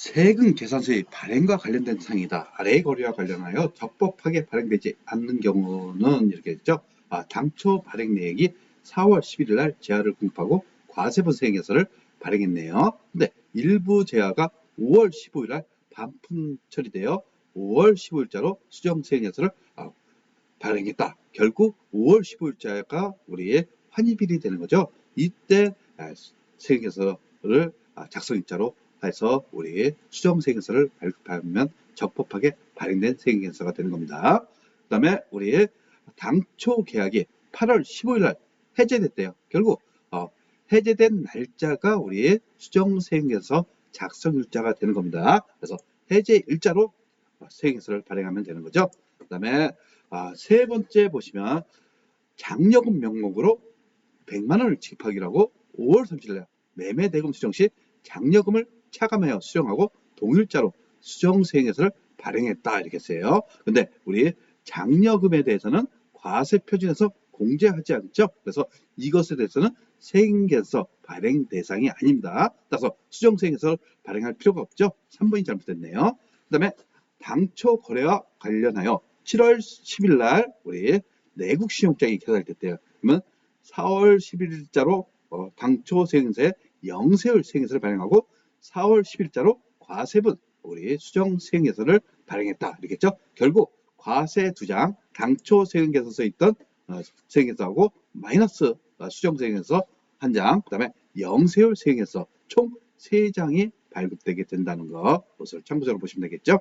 세금 계산서의 발행과 관련된 사항이다. 아래의 거래와 관련하여 적법하게 발행되지 않는 경우는 이렇게 했죠. 아, 당초 발행 내역이 4월 11일 날 제하를 공급하고 과세분 세액에서를 발행했네요. 근데 일부 제하가 5월 15일 날 반품 처리되어 5월 15일자로 수정 세액에서를 아, 발행했다. 결국 5월 15일자가 우리의 환입일이 되는 거죠. 이때 아, 세액에서를 아, 작성일자로 해서 우리 수정 세액서를 발급하면 적법하게 발행된 세액서가 되는 겁니다. 그 다음에 우리 당초 계약이 8월 15일 날 해제됐대요. 결국 어, 해제된 날짜가 우리 수정 세액서 작성 일자가 되는 겁니다. 그래서 해제 일자로 세액서를 발행하면 되는 거죠. 그 다음에 아, 세 번째 보시면 장려금 명목으로 100만 원을 지급하기로 하고 5월 30일 날 매매 대금 수정 시 장려금을 차감하여 수령하고 동일자로 수정 세액서를 발행했다 이렇게 써요. 근데 우리 장려금에 대해서는 과세 표준에서 공제하지 않죠. 그래서 이것에 대해서는 세액에서 발행 대상이 아닙니다. 따라서 수정 세액에서 발행할 필요가 없죠. 3번이 잘못됐네요. 그 다음에 당초 거래와 관련하여 7월 10일 날 우리 내국 신용장이 개설됐대요. 그러면 4월 11일자로 어, 당초 세액세 영세율 세액세를 발행하고 4월 10일자로 과세분 우리 수정 세액예서를 발행했다 이렇겠죠. 결국 과세 두 장 당초 세액예서에 있던 어, 세액예서하고 마이너스 어, 수정 세액예서 한 장, 그다음에 영세율 세액예서 총 세 장이 발급되게 된다는 거, 것을 참고적으로 보시면 되겠죠.